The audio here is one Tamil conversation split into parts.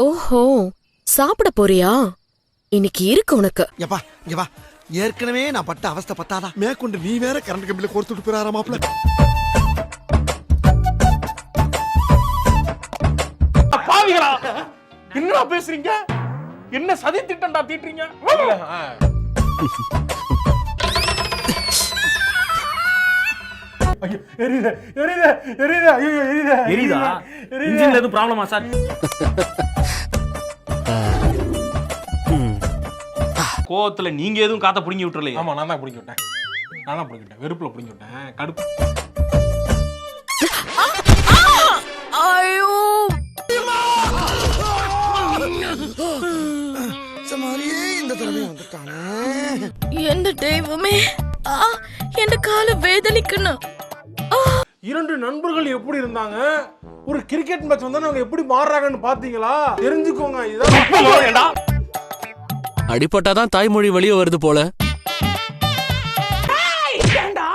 ஓஹோ சாப்பிட போறியா? இன்னைக்கு இருக்கு உனக்கு. எப்பா இங்க வா. ஏற்கனவே நான் பட்ட அவஸ்தை பத்தாதா? மேற்கொண்டு நீ வேற கரண்ட் கம்பியில கோர்த்துட்டு போயிடாரா மாப்ள பாவிகளா? என்னடா பேசுறீங்க? என்ன சதி திட்டம்டா தீட்டுறீங்க? எரியுது. எரியுது. எரியுது. ஐயோ எரியுது. எரியுதா? எரியுது. இன்ஜின்ல எதுவும் ப்ராப்ளமா சார் கோவத்துல நீங்க எதுவும் காத்த புடுங்கி விட்டுறலையே. ஆமா நான் தான் பிடிக்க விட்டேன். நான் தான் பிடிக்க விட்டேன். வெறுப்புல பிடிக்க விட்டேன். கடுப்பு. ஐயோ. மாதிரியே இந்த தடவை வந்துட்டானே. எந்த தெய்வமே ஆ என் கால வேதனைக்கணும். இரண்டு நண்பர்கள் எப்படி இருந்தாங்க? ஒரு கிரிக்கெட் மேட்ச் வந்தா அவங்க எப்படி மாறுறாங்கன்னு பாத்தீங்களா? தெரிஞ்சுக்கோங்க இதான் அடிபட்டாதான் தாய்மொழி வெளியே வருது போல. ஏண்டா?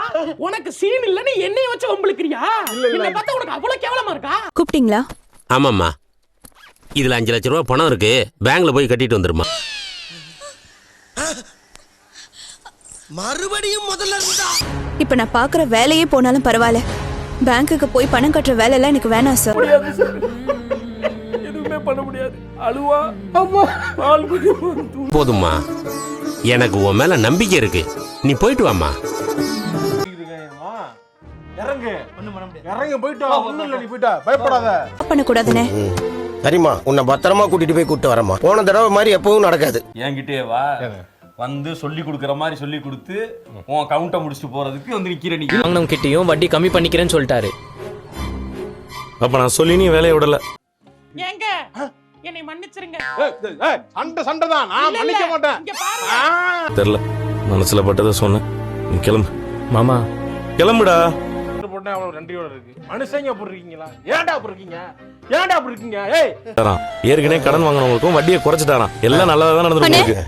உனக்கு சீன் இல்லன்னு என்னைய வச்சு வம்பிழுக்கிறியா? என்ன பார்த்தா உனக்கு அவ்வளவு கேவலமா இருக்கா? கூப்பிட்டீங்களா? ஆமாம்மா. இதில் அஞ்சு லட்ச ரூபா பணம் இருக்கு. பேங்க்ல போய் கட்டிட்டு வந்துருமா மறுபடியும் முதல்ல இருந்தா? இப்ப நான் பாக்குற வேலையே போனாலும் பரவாயில்ல. பேங்க்குக்கு போய் பணம் கட்டுற வேலை எல்லாம் எனக்கு வேணாம் சார் எதுவுமே பண்ண முடியாது. அழுவா அம்மா பால் போதும்மா. எனக்கு உன் மேல நம்பிக்கை இருக்கு. நீ போயிட்டு வாம்மா. இருக்கேன்மா. இறங்கு இறங்கு போயிட்டு வா. ஒண்ணும் இல்ல நீ போயிட்டா பயப்படாத. பண்ணக்கூடாதுனே சரிம்மா உன்னை பத்திரமா கூட்டிட்டு போய் கூட்டு வரமா போன தடவை மாதிரி எப்பவும் நடக்காது. என்கிட்டயே வா. வந்து சொல்லி கொடுக்குற மாதிரி சொல்லி கொடுத்து உன் கவுண்ட்டை முடிச்சுட்டு போறதுக்கு வந்து நிக்கிற நீ. வாங்கினவங்க கிட்டயும் வட்டி கம்மி பண்ணிக்கிறேன்னு சொல்லிட்டாரு. அப்ப நான் சொல்லி நீ வேலையை விடல. ஏங்க? என்னை மன்னிச்சிருங்க. சண்டை சண்டை தான். நான் மன்னிக்க. மாட்டேன். இங்க பாருங்க. ஆ. தெரியல. மனசுல பட்டதை சொன்னேன். நீ கிளம்பு. மாமா. கிளம்புடா. போட்டா அவ்வளவு நன்றியோட இருக்கு. மனுஷங்க அப்படி இருக்கீங்களா? ஏன்டா அப்படி இருக்கீங்க? ஏன்டா அப்படி இருக்கீங்க? ஏய். ஏற்கனவே கடன் வாங்கினவங்களுக்கும் வட்டியை குறைச்சிட்டாராம். எல்லாம் நல்லா தான் நடந்து இருக்கு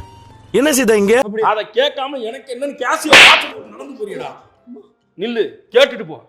என்ன சீதா இங்க? அதை கேட்காம எனக்கு என்னன்னு கேசியா நடந்து போறியடா. நில்லு கேட்டுட்டு போ.